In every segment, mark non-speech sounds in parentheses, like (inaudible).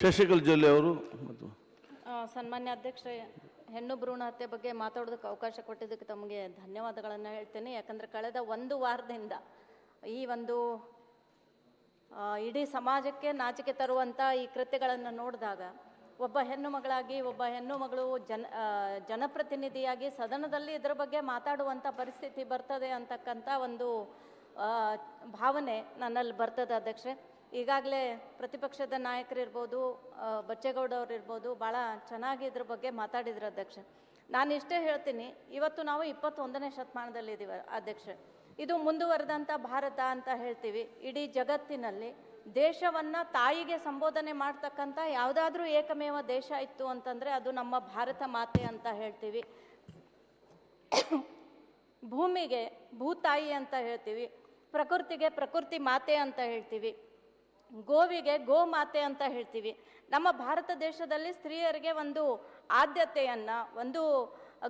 ಶಶಿಕಲ್ ಜೊಲ್ಲೆ ಅವರು ಮತ್ತು ಸನ್ಮಾನ್ಯ ಅಧ್ಯಕ್ಷರೇ, ಹೆಣ್ಣು ಭ್ರೂಣ ಹತ್ಯೆ ಬಗ್ಗೆ ಮಾತಾಡೋದಕ್ಕೆ ಅವಕಾಶ ಕೊಟ್ಟಿದ್ದಕ್ಕೆ ತಮಗೆ ಧನ್ಯವಾದಗಳನ್ನು ಹೇಳ್ತೇನೆ. ಯಾಕಂದರೆ ಕಳೆದ ಒಂದು ವಾರದಿಂದ ಈ ಒಂದು ಇಡೀ ಸಮಾಜಕ್ಕೆ ನಾಚಿಕೆ ತರುವಂಥ ಈ ಕೃತ್ಯಗಳನ್ನು ನೋಡಿದಾಗ ಒಬ್ಬ ಹೆಣ್ಣು ಮಗಳಾಗಿ ಒಬ್ಬ ಹೆಣ್ಣು ಮಗಳು ಜನ ಜನಪ್ರತಿನಿಧಿಯಾಗಿ ಸದನದಲ್ಲಿ ಇದರ ಬಗ್ಗೆ ಮಾತಾಡುವಂಥ ಪರಿಸ್ಥಿತಿ ಬರ್ತದೆ ಅಂತಕ್ಕಂಥ ಒಂದು ಭಾವನೆ ನನ್ನಲ್ಲಿ ಬರ್ತದೆ ಅಧ್ಯಕ್ಷೆ ಈಗಾಗಲೇ ಪ್ರತಿಪಕ್ಷದ ನಾಯಕರಿರ್ಬೋದು ಇರ್ಬೋದು ಬಚ್ಚೇಗೌಡ ಅವ್ರು ಇರ್ಬೋದು ಭಾಳ ಚೆನ್ನಾಗಿ ಇದ್ರ ಬಗ್ಗೆ ಮಾತಾಡಿದ್ರು ಅಧ್ಯಕ್ಷ. ನಾನು ಇಷ್ಟೇ ಹೇಳ್ತೀನಿ, ಇವತ್ತು ನಾವು ಇಪ್ಪತ್ತೊಂದನೇ ಶತಮಾನದಲ್ಲಿದ್ದೀವಿ ಅಧ್ಯಕ್ಷ. ಇದು ಮುಂದುವರೆದಂಥ ಭಾರತ ಅಂತ ಹೇಳ್ತೀವಿ. ಇಡೀ ಜಗತ್ತಿನಲ್ಲಿ ದೇಶವನ್ನು ತಾಯಿಗೆ ಸಂಬೋಧನೆ ಮಾಡ್ತಕ್ಕಂಥ ಯಾವುದಾದ್ರೂ ಏಕಮೇವ ದೇಶ ಇತ್ತು ಅಂತಂದರೆ ಅದು ನಮ್ಮ ಭಾರತ ಮಾತೆ ಅಂತ ಹೇಳ್ತೀವಿ. ಭೂಮಿಗೆ ಭೂತಾಯಿ ಅಂತ ಹೇಳ್ತೀವಿ. ಪ್ರಕೃತಿಗೆ ಪ್ರಕೃತಿ ಮಾತೆ ಅಂತ ಹೇಳ್ತೀವಿ. ಗೋವಿಗೆ ಗೋಮಾತೆ ಅಂತ ಹೇಳ್ತೀವಿ. ನಮ್ಮ ಭಾರತ ದೇಶದಲ್ಲಿ ಸ್ತ್ರೀಯರಿಗೆ ಒಂದು ಆದ್ಯತೆಯನ್ನು, ಒಂದು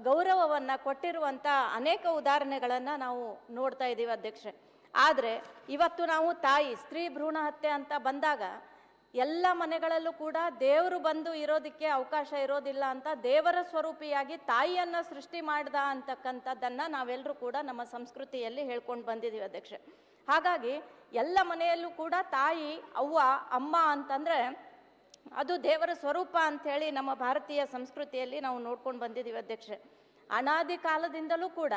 ಗೌರವವನ್ನ ಕೊಟ್ಟಿರುವಂತ ಅನೇಕ ಉದಾಹರಣೆಗಳನ್ನು ನಾವು ನೋಡ್ತಾ ಇದ್ದೀವಿ ಅಧ್ಯಕ್ಷೆ ಆದರೆ ಇವತ್ತು ನಾವು ತಾಯಿ, ಸ್ತ್ರೀ ಭ್ರೂಣ ಹತ್ಯೆ ಅಂತ ಬಂದಾಗ ಎಲ್ಲ ಮನೆಗಳಲ್ಲೂ ಕೂಡ ದೇವರು ಬಂದು ಇರೋದಕ್ಕೆ ಅವಕಾಶ ಇರೋದಿಲ್ಲ ಅಂತ ದೇವರ ಸ್ವರೂಪಿಯಾಗಿ ತಾಯಿಯನ್ನು ಸೃಷ್ಟಿ ಮಾಡ್ದ ಅಂತಕ್ಕಂಥದ್ದನ್ನ ನಾವೆಲ್ಲರೂ ಕೂಡ ನಮ್ಮ ಸಂಸ್ಕೃತಿಯಲ್ಲಿ ಹೇಳ್ಕೊಂಡು ಬಂದಿದ್ದೀವಿ ಅಧ್ಯಕ್ಷೆ ಹಾಗಾಗಿ ಎಲ್ಲ ಮನೆಯಲ್ಲೂ ಕೂಡ ತಾಯಿ, ಅವ್ವ, ಅಮ್ಮ ಅಂತಂದ್ರೆ ಅದು ದೇವರ ಸ್ವರೂಪ ಅಂಥೇಳಿ ನಮ್ಮ ಭಾರತೀಯ ಸಂಸ್ಕೃತಿಯಲ್ಲಿ ನಾವು ನೋಡ್ಕೊಂಡು ಬಂದಿದ್ದೀವಿ ಅಧ್ಯಕ್ಷೆ ಅನಾದಿ ಕಾಲದಿಂದಲೂ ಕೂಡ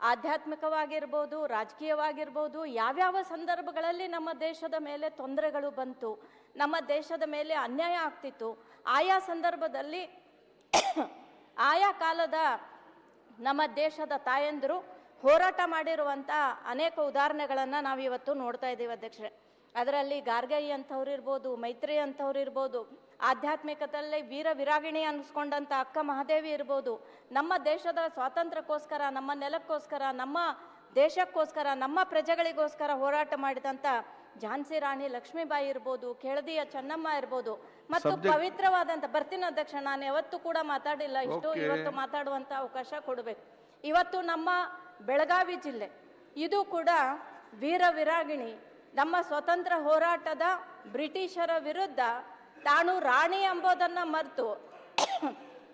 ಆಧ್ಯಾತ್ಮಿಕವಾಗಿರ್ಬೋದು, ರಾಜಕೀಯವಾಗಿರ್ಬೋದು, ಯಾವ್ಯಾವ ಸಂದರ್ಭಗಳಲ್ಲಿ ನಮ್ಮ ದೇಶದ ಮೇಲೆ ತೊಂದರೆಗಳು ಬಂತು, ನಮ್ಮ ದೇಶದ ಮೇಲೆ ಅನ್ಯಾಯ ಆಗ್ತಿತ್ತು, ಆಯಾ ಸಂದರ್ಭದಲ್ಲಿ (coughs) ಆಯಾ ಕಾಲದ ನಮ್ಮ ದೇಶದ ತಾಯಂದಿರು ಹೋರಾಟ ಮಾಡಿರುವಂಥ ಅನೇಕ ಉದಾಹರಣೆಗಳನ್ನು ನಾವು ಇವತ್ತು ನೋಡ್ತಾ ಇದ್ದೀವಿ ಅಧ್ಯಕ್ಷರೇ. ಅದರಲ್ಲಿ ಗಾರ್ಗೈ ಅಂಥವ್ರು ಇರ್ಬೋದು ಮೈತ್ರಿ ಅಂಥವ್ರು ಇರ್ಬೋದು ಆಧ್ಯಾತ್ಮಿಕದಲ್ಲಿ ವೀರ ವಿರಾಗಿಣಿ ಅನ್ನಿಸ್ಕೊಂಡಂಥ ಅಕ್ಕ ಮಹಾದೇವಿ ಇರ್ಬೋದು ನಮ್ಮ ದೇಶದ ಸ್ವಾತಂತ್ರ್ಯಕ್ಕೋಸ್ಕರ ನಮ್ಮ ನೆಲಕ್ಕೋಸ್ಕರ ನಮ್ಮ ದೇಶಕ್ಕೋಸ್ಕರ ನಮ್ಮ ಪ್ರಜೆಗಳಿಗೋಸ್ಕರ ಹೋರಾಟ ಮಾಡಿದಂಥ ಝಾನ್ಸಿ ರಾಣಿ ಲಕ್ಷ್ಮೀಬಾಯಿ ಇರ್ಬೋದು ಕೆಳದಿಯ ಚೆನ್ನಮ್ಮ ಇರ್ಬೋದು ಮತ್ತು ಪವಿತ್ರವಾದಂಥ ಬರ್ತೀನಿ ಅಧ್ಯಕ್ಷ ನಾನು ಯಾವತ್ತೂ ಕೂಡ ಮಾತಾಡಿಲ್ಲ ಇಷ್ಟು ಇವತ್ತು ಮಾತಾಡುವಂತ ಅವಕಾಶ ಕೊಡಬೇಕು. ಇವತ್ತು ನಮ್ಮ ಬೆಳಗಾವಿ ಜಿಲ್ಲೆ. ಇದು ಕೂಡ ವೀರ ವಿರಾಗಿಣಿ. ನಮ್ಮ ಸ್ವತಂತ್ರ ಹೋರಾಟದ ಬ್ರಿಟಿಷರ ವಿರುದ್ಧ ತಾನು ರಾಣಿ ಎಂಬುದನ್ನು ಮರೆತು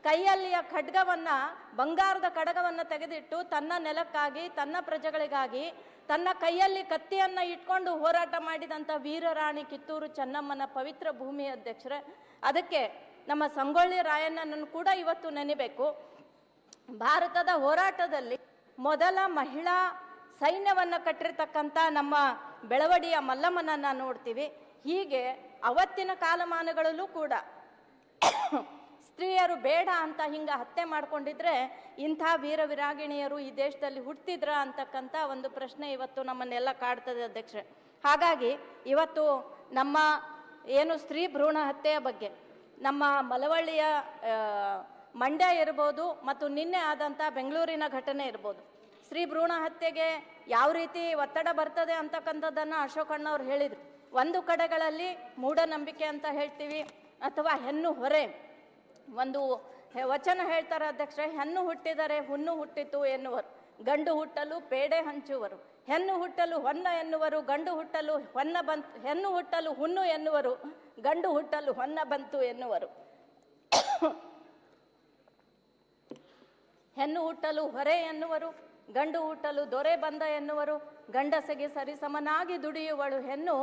ಕೈಯಲ್ಲಿಯ ಖಡ್ಗವನ್ನ, ಬಂಗಾರದ ಖಡ್ಗವನ್ನು ತೆಗೆದಿಟ್ಟು ತನ್ನ ನೆಲಕ್ಕಾಗಿ, ತನ್ನ ಪ್ರಜೆಗಳಿಗಾಗಿ, ತನ್ನ ಕೈಯಲ್ಲಿ ಕತ್ತಿಯನ್ನ ಇಟ್ಕೊಂಡು ಹೋರಾಟ ಮಾಡಿದಂಥ ವೀರರಾಣಿ ಕಿತ್ತೂರು ಚೆನ್ನಮ್ಮನ ಪವಿತ್ರ ಭೂಮಿ ಅಧ್ಯಕ್ಷರೇ. ಅದಕ್ಕೆ ನಮ್ಮ ಸಂಗೊಳ್ಳಿ ರಾಯಣ್ಣನನ್ನು ಕೂಡ ಇವತ್ತು ನೆನೆಬೇಕು. ಭಾರತದ ಹೋರಾಟದಲ್ಲಿ ಮೊದಲ ಮಹಿಳಾ ಸೈನ್ಯವನ್ನು ಕಟ್ಟಿರ್ತಕ್ಕಂಥ ನಮ್ಮ ಬೆಳವಡಿಯ ಮಲ್ಲಮ್ಮನನ್ನು ನೋಡ್ತೀವಿ. ಹೀಗೆ ಅವತ್ತಿನ ಕಾಲಮಾನಗಳಲ್ಲೂ ಕೂಡ ಸ್ತ್ರೀಯರು ಬೇಡ ಅಂತ ಹಿಂಗೆ ಹತ್ಯೆ ಮಾಡ್ಕೊಂಡಿದ್ರೆ ಇಂಥ ವೀರ ವಿರಾಗಿಣಿಯರು ಈ ದೇಶದಲ್ಲಿ ಹುಟ್ಟಿದ್ರ ಅಂತಕ್ಕಂಥ ಒಂದು ಪ್ರಶ್ನೆ ಇವತ್ತು ನಮ್ಮನ್ನೆಲ್ಲ ಕಾಡ್ತದೆ ಅಧ್ಯಕ್ಷೆ ಹಾಗಾಗಿ ಇವತ್ತು ನಮ್ಮ ಏನು ಸ್ತ್ರೀ ಭ್ರೂಣ ಹತ್ಯೆಯ ಬಗ್ಗೆ, ನಮ್ಮ ಮಲವಳ್ಳಿಯ ಮಂಡ್ಯ ಇರ್ಬೋದು ಮತ್ತು ನಿನ್ನೆ ಆದಂಥ ಬೆಂಗಳೂರಿನ ಘಟನೆ ಇರ್ಬೋದು. ಸ್ತ್ರೀ ಭ್ರೂಣ ಹತ್ಯೆಗೆ ಯಾವ ರೀತಿ ಒತ್ತಡ ಬರ್ತದೆ ಅಂತಕ್ಕಂಥದ್ದನ್ನು ಅಶೋಕಣ್ಣವ್ರು ಹೇಳಿದರು. ಒಂದು ಕಡೆಗಳಲ್ಲಿ ಮೂಢನಂಬಿಕೆ ಅಂತ ಹೇಳ್ತೀವಿ, ಅಥವಾ ಹೆಣ್ಣು ಹೊರೆ. ಒಂದು ವಚನ ಹೇಳ್ತಾರೆ ಅಧ್ಯಕ್ಷ ಹೆಣ್ಣು ಹುಟ್ಟಿದರೆ ಹುಣ್ಣು ಹುಟ್ಟಿತು ಎನ್ನುವರು. ಗಂಡು ಹುಟ್ಟಲು ಪೇಡೆ ಹಂಚುವರು. ಹೆಣ್ಣು ಹುಟ್ಟಲು ಹೊನ್ನ ಎನ್ನುವರು, ಗಂಡು ಹುಟ್ಟಲು ಹೊನ್ನ ಬಂತು, ಹೆಣ್ಣು ಹುಟ್ಟಲು ಹುಣ್ಣು ಎನ್ನುವರು, ಗಂಡು ಹುಟ್ಟಲು ಹೊನ್ನ ಬಂತು ಎನ್ನುವರು. (coughs) ಹೆಣ್ಣು ಹುಟ್ಟಲು ಹೊರೆ ಎನ್ನುವರು ಗಂಡು ಹುಟ್ಟಲು ದೊರೆ ಬಂದ ಎನ್ನುವರು. ಗಂಡಸಗೆ ಸರಿಸಮನಾಗಿ ದುಡಿಯುವಳು ಹೆಣ್ಣು.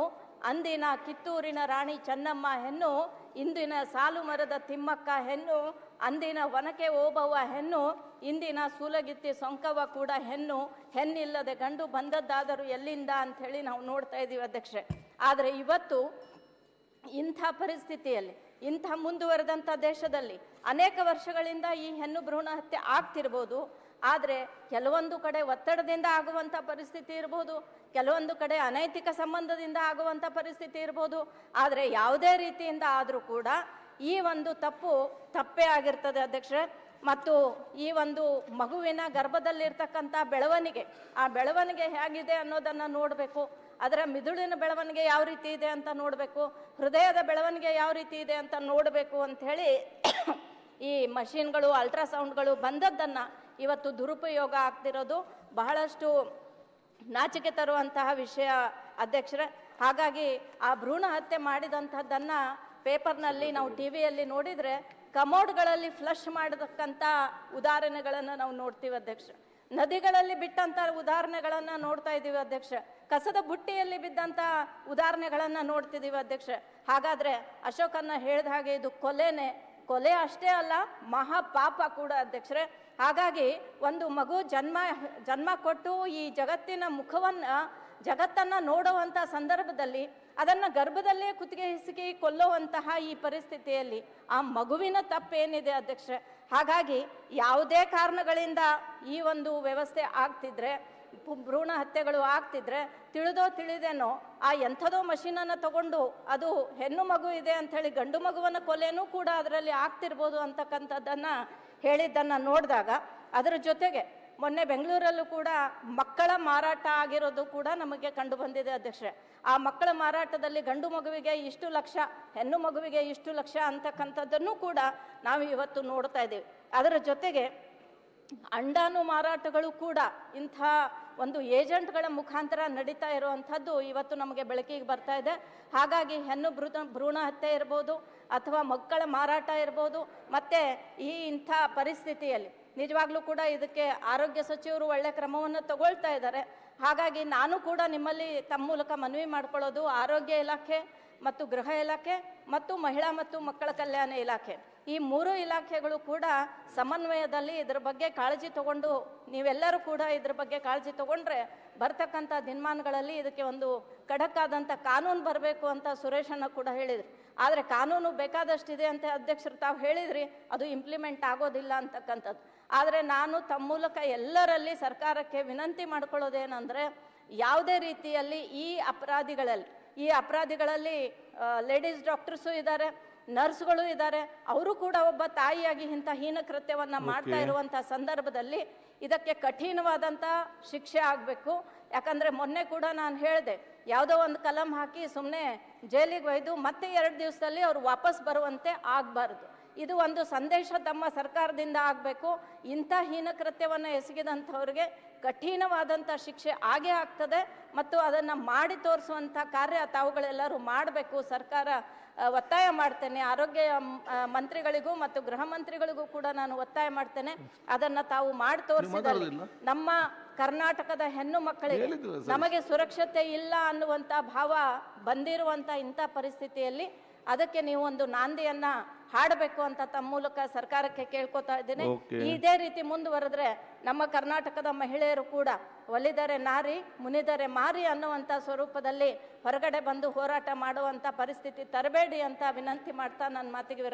ಅಂದಿನ ಕಿತ್ತೂರಿನ ರಾಣಿ ಚೆನ್ನಮ್ಮ ಹೆಣ್ಣು. ಇಂದಿನ ಸಾಲು ಮರದ ತಿಮ್ಮಕ್ಕ ಹೆಣ್ಣು. ಅಂದಿನ ಒನಕೆ ಓಬವ್ವ ಹೆಣ್ಣು. ಇಂದಿನ ಸೂಲಗಿತ್ತಿ ಸೊಂಕವ್ವ ಕೂಡ ಹೆಣ್ಣು. ಹೆಣ್ಣಿಲ್ಲದೆ ಗಂಡು ಬಂದದ್ದಾದರೂ ಎಲ್ಲಿಂದ ಅಂಥೇಳಿ ನಾವು ನೋಡ್ತಾ ಇದ್ದೀವಿ ಅಧ್ಯಕ್ಷೆ ಆದರೆ ಇವತ್ತು ಇಂಥ ಪರಿಸ್ಥಿತಿಯಲ್ಲಿ, ಇಂಥ ಮುಂದುವರೆದಂಥ ದೇಶದಲ್ಲಿ ಅನೇಕ ವರ್ಷಗಳಿಂದ ಈ ಹೆಣ್ಣು ಭ್ರೂಣ ಹತ್ಯೆ ಆಗ್ತಿರ್ಬೋದು. ಆದರೆ ಕೆಲವೊಂದು ಕಡೆ ಒತ್ತಡದಿಂದ ಆಗುವಂಥ ಪರಿಸ್ಥಿತಿ ಇರ್ಬೋದು, ಕೆಲವೊಂದು ಕಡೆ ಅನೈತಿಕ ಸಂಬಂಧದಿಂದ ಆಗುವಂಥ ಪರಿಸ್ಥಿತಿ ಇರ್ಬೋದು. ಆದರೆ ಯಾವುದೇ ರೀತಿಯಿಂದ ಆದರೂ ಕೂಡ ಈ ಒಂದು ತಪ್ಪು ತಪ್ಪೇ ಆಗಿರ್ತದೆ ಅಧ್ಯಕ್ಷರೇ. ಮತ್ತು ಈ ಒಂದು ಮಗುವಿನ ಗರ್ಭದಲ್ಲಿರ್ತಕ್ಕಂಥ ಬೆಳವಣಿಗೆ, ಆ ಬೆಳವಣಿಗೆ ಹೇಗಿದೆ ಅನ್ನೋದನ್ನು ನೋಡಬೇಕು. ಅದರ ಮಿದುಳಿನ ಬೆಳವಣಿಗೆ ಯಾವ ರೀತಿ ಇದೆ ಅಂತ ನೋಡಬೇಕು. ಹೃದಯದ ಬೆಳವಣಿಗೆ ಯಾವ ರೀತಿ ಇದೆ ಅಂತ ನೋಡಬೇಕು ಅಂಥೇಳಿ ಈ ಮಷಿನ್ಗಳು, ಅಲ್ಟ್ರಾಸೌಂಡ್ಗಳು ಬಂದದ್ದನ್ನು ಇವತ್ತು ದುರುಪಯೋಗ ಆಗ್ತಿರೋದು ಬಹಳಷ್ಟು ನಾಚಿಕೆ ತರುವಂತಹ ವಿಷಯ ಅಧ್ಯಕ್ಷರೇ. ಹಾಗಾಗಿ ಆ ಭ್ರೂಣ ಹತ್ಯೆ ಮಾಡಿದಂಥದ್ದನ್ನು ಪೇಪರ್ನಲ್ಲಿ ನಾವು ಟಿ ವಿಯಲ್ಲಿ ನೋಡಿದರೆ ಕಮೋಡ್ಗಳಲ್ಲಿ ಫ್ಲಶ್ ಮಾಡತಕ್ಕಂಥ ಉದಾಹರಣೆಗಳನ್ನು ನಾವು ನೋಡ್ತೀವಿ ಅಧ್ಯಕ್ಷ ನದಿಗಳಲ್ಲಿ ಬಿಟ್ಟಂಥ ಉದಾಹರಣೆಗಳನ್ನು ನೋಡ್ತಾ ಇದ್ದೀವಿ ಅಧ್ಯಕ್ಷ ಕಸದ ಬುಟ್ಟಿಯಲ್ಲಿ ಬಿದ್ದಂಥ ಉದಾಹರಣೆಗಳನ್ನು ನೋಡ್ತಿದ್ದೀವಿ ಅಧ್ಯಕ್ಷ ಹಾಗಾದರೆ ಅಶೋಕನ್ನ ಹೇಳಿದ ಹಾಗೆ ಇದು ಕೊಲೆನೆ. ಕೊಲೆ ಅಷ್ಟೇ ಅಲ್ಲ ಮಹಾ ಪಾಪ ಕೂಡ ಅಧ್ಯಕ್ಷರೇ. ಹಾಗಾಗಿ ಒಂದು ಮಗು ಜನ್ಮ ಜನ್ಮ ಕೊಟ್ಟು ಈ ಜಗತ್ತಿನ ಮುಖವನ್ನ, ಜಗತ್ತನ್ನ ನೋಡುವಂತ ಸಂದರ್ಭದಲ್ಲಿ, ಅದನ್ನ ಗರ್ಭದಲ್ಲೇ ಕುತ್ತಿಗೆ ಹಿಸುಕಿ ಕೊಲ್ಲುವಂತಹ ಈ ಪರಿಸ್ಥಿತಿಯಲ್ಲಿ ಆ ಮಗುವಿನ ತಪ್ಪೇನಿದೆ ಅಧ್ಯಕ್ಷರೇ. ಹಾಗಾಗಿ ಯಾವುದೇ ಕಾರಣಗಳಿಂದ ಈ ಒಂದು ವ್ಯವಸ್ಥೆ ಆಗ್ತಿದ್ರೆ ಭ್ರೂಣ ಹತ್ಯೆಗಳು ಆಗ್ತಿದ್ರೆ ತಿಳಿದೋ ತಿಳಿದೇನೋ ಆ ಎಂಥದೋ ಮಷೀನನ್ನು ತಗೊಂಡು ಅದು ಹೆಣ್ಣು ಮಗು ಇದೆ ಅಂಥೇಳಿ ಗಂಡು ಮಗುವನ್ನ ಕೊಲೆನೂ ಕೂಡ ಅದರಲ್ಲಿ ಆಗ್ತಿರ್ಬೋದು ಅಂತಕ್ಕಂಥದ್ದನ್ನು ಹೇಳಿದ್ದನ್ನು ನೋಡಿದಾಗ ಅದರ ಜೊತೆಗೆ ಮೊನ್ನೆ ಬೆಂಗಳೂರಲ್ಲೂ ಕೂಡ ಮಕ್ಕಳ ಮಾರಾಟ ಆಗಿರೋದು ಕೂಡ ನಮಗೆ ಕಂಡು ಬಂದಿದೆ ಅಧ್ಯಕ್ಷರೇ. ಆ ಮಕ್ಕಳ ಮಾರಾಟದಲ್ಲಿ ಗಂಡು ಮಗುವಿಗೆ ಇಷ್ಟು ಲಕ್ಷ, ಹೆಣ್ಣು ಮಗುವಿಗೆ ಇಷ್ಟು ಲಕ್ಷ ಅಂತಕ್ಕಂಥದ್ದನ್ನು ಕೂಡ ನಾವು ಇವತ್ತು ನೋಡ್ತಾ ಇದ್ದೀವಿ. ಅದರ ಜೊತೆಗೆ ಅಂಡಾನು ಮಾರಾಟಗಳು ಕೂಡ ಇಂಥ ಒಂದು ಏಜೆಂಟ್ಗಳ ಮುಖಾಂತರ ನಡೀತಾ ಇರುವಂಥದ್ದು ಇವತ್ತು ನಮಗೆ ಬೆಳಕಿಗೆ ಬರ್ತಾ ಇದೆ. ಹಾಗಾಗಿ ಹೆಣ್ಣು ಭ್ರೂಣ ಭ್ರೂಣ ಹತ್ಯೆ ಇರ್ಬೋದು ಅಥವಾ ಮಕ್ಕಳ ಮಾರಾಟ ಇರ್ಬೋದು. ಮತ್ತು ಈ ಇಂಥ ಪರಿಸ್ಥಿತಿಯಲ್ಲಿ ನಿಜವಾಗ್ಲೂ ಕೂಡ ಇದಕ್ಕೆ ಆರೋಗ್ಯ ಸಚಿವರು ಒಳ್ಳೆ ಕ್ರಮವನ್ನು ತಗೊಳ್ತಾ ಇದ್ದಾರೆ. ಹಾಗಾಗಿ ನಾನು ಕೂಡ ನಿಮ್ಮಲ್ಲಿ ತಮ್ಮ ಮೂಲಕ ಮನವಿ ಮಾಡ್ಕೊಳ್ಳೋದು ಆರೋಗ್ಯ ಇಲಾಖೆ ಮತ್ತು ಗೃಹ ಇಲಾಖೆ ಮತ್ತು ಮಹಿಳಾ ಮತ್ತು ಮಕ್ಕಳ ಕಲ್ಯಾಣ ಇಲಾಖೆ. ಈ ಮೂರು ಇಲಾಖೆಗಳು ಕೂಡ ಸಮನ್ವಯದಲ್ಲಿ ಇದ್ರ ಬಗ್ಗೆ ಕಾಳಜಿ ತಗೊಂಡು, ನೀವೆಲ್ಲರೂ ಕೂಡ ಇದ್ರ ಬಗ್ಗೆ ಕಾಳಜಿ ತಗೊಂಡ್ರೆ ಬರ್ತಕ್ಕಂಥ ದಿನಮಾನಗಳಲ್ಲಿ ಇದಕ್ಕೆ ಒಂದು ಕಡಕ್ಕಾದಂಥ ಕಾನೂನು ಬರಬೇಕು ಅಂತ ಸುರೇಶಣ್ಣ ಕೂಡ ಹೇಳಿದ್ರು. ಆದರೆ ಕಾನೂನು ಬೇಕಾದಷ್ಟಿದೆ ಅಂತ ಅಧ್ಯಕ್ಷರು ತಾವು ಹೇಳಿದ್ರಿ, ಅದು ಇಂಪ್ಲಿಮೆಂಟ್ ಆಗೋದಿಲ್ಲ ಅಂತಕ್ಕಂಥದ್ದು. ಆದರೆ ನಾನು ತಮ್ಮ ಮೂಲಕ ಎಲ್ಲರಲ್ಲಿ ಸರ್ಕಾರಕ್ಕೆ ವಿನಂತಿ ಮಾಡ್ಕೊಳ್ಳೋದೇನೆಂದರೆ, ಯಾವುದೇ ರೀತಿಯಲ್ಲಿ ಈ ಅಪರಾಧಿಗಳಲ್ಲಿ ಈ ಅಪರಾಧಿಗಳಲ್ಲಿ ಲೇಡೀಸ್ ಡಾಕ್ಟರ್ಸು ಇದ್ದಾರೆ ನರ್ಸ್ಗಳು ಇದ್ದಾರೆ. ಅವರು ಕೂಡ ಒಬ್ಬ ತಾಯಿಯಾಗಿ ಇಂಥ ಹೀನ ಕೃತ್ಯವನ್ನ ಮಾಡ್ತಾ ಇರುವಂಥ ಸಂದರ್ಭದಲ್ಲಿ ಇದಕ್ಕೆ ಕಠಿಣವಾದಂಥ ಶಿಕ್ಷೆ ಆಗಬೇಕು. ಯಾಕಂದ್ರೆ ಮೊನ್ನೆ ಕೂಡ ನಾನು ಹೇಳಿದೆ ಯಾವುದೋ ಒಂದು ಕಲಂ ಹಾಕಿ ಸುಮ್ಮನೆ ಜೈಲಿಗೆ ಒಯ್ದು ಮತ್ತೆ ಎರಡು ದಿವಸದಲ್ಲಿ ಅವರು ವಾಪಸ್ ಬರುವಂತೆ ಆಗಬಾರ್ದು. ಇದು ಒಂದು ಸಂದೇಶ ತಮ್ಮ ಸರ್ಕಾರದಿಂದ ಆಗಬೇಕು. ಇಂಥ ಹೀನ ಕೃತ್ಯವನ್ನು ಎಸಗಿದಂಥವ್ರಿಗೆ ಕಠಿಣವಾದಂಥ ಶಿಕ್ಷೆ ಆಗೇ ಆಗ್ತದೆ. ಮತ್ತು ಅದನ್ನು ಮಾಡಿ ತೋರಿಸುವಂಥ ಕಾರ್ಯ ತಾವುಗಳೆಲ್ಲರೂ ಮಾಡಬೇಕು. ಸರ್ಕಾರ ಒತ್ತಾಯ ಮಾಡ್ತೇನೆ. ಆರೋಗ್ಯ ಮಂತ್ರಿಗಳಿಗೂ ಮತ್ತು ಗೃಹ ಮಂತ್ರಿಗಳಿಗೂ ಕೂಡ ನಾನು ಒತ್ತಾಯ ಮಾಡ್ತೇನೆ. ಅದನ್ನ ತಾವು ಮಾಡಿ ತೋರಿಸಿದಲ್ಲಿ ನಮ್ಮ ಕರ್ನಾಟಕದ ಹೆಣ್ಣು ಮಕ್ಕಳಿಗೆ ನಮಗೆ ಸುರಕ್ಷತೆ ಇಲ್ಲ ಅನ್ನುವಂಥ ಭಾವ ಬಂದಿರುವಂಥ ಇಂಥ ಪರಿಸ್ಥಿತಿಯಲ್ಲಿ ಅದಕ್ಕೆ ನೀವು ಒಂದು ನಾಂದಿಯನ್ನ ಹಾಡಬೇಕು ಅಂತ ತಮ್ಮ ಮೂಲಕ ಸರ್ಕಾರಕ್ಕೆ ಕೇಳ್ಕೊತಾ ಇದ್ದೇನೆ. ಇದೇ ರೀತಿ ಮುಂದುವರೆದ್ರೆ ನಮ್ಮ ಕರ್ನಾಟಕದ ಮಹಿಳೆಯರು ಕೂಡ ಒಲಿದರೆ ನಾರಿ ಮುನಿದರೆ ಮಾರಿ ಅನ್ನುವಂಥ ಸ್ವರೂಪದಲ್ಲಿ ಹೊರಗಡೆ ಬಂದು ಹೋರಾಟ ಮಾಡುವಂಥ ಪರಿಸ್ಥಿತಿ ತರಬೇಡಿ ಅಂತ ವಿನಂತಿ ಮಾಡ್ತಾ ನನ್ನ ಮಾತಿಗೆ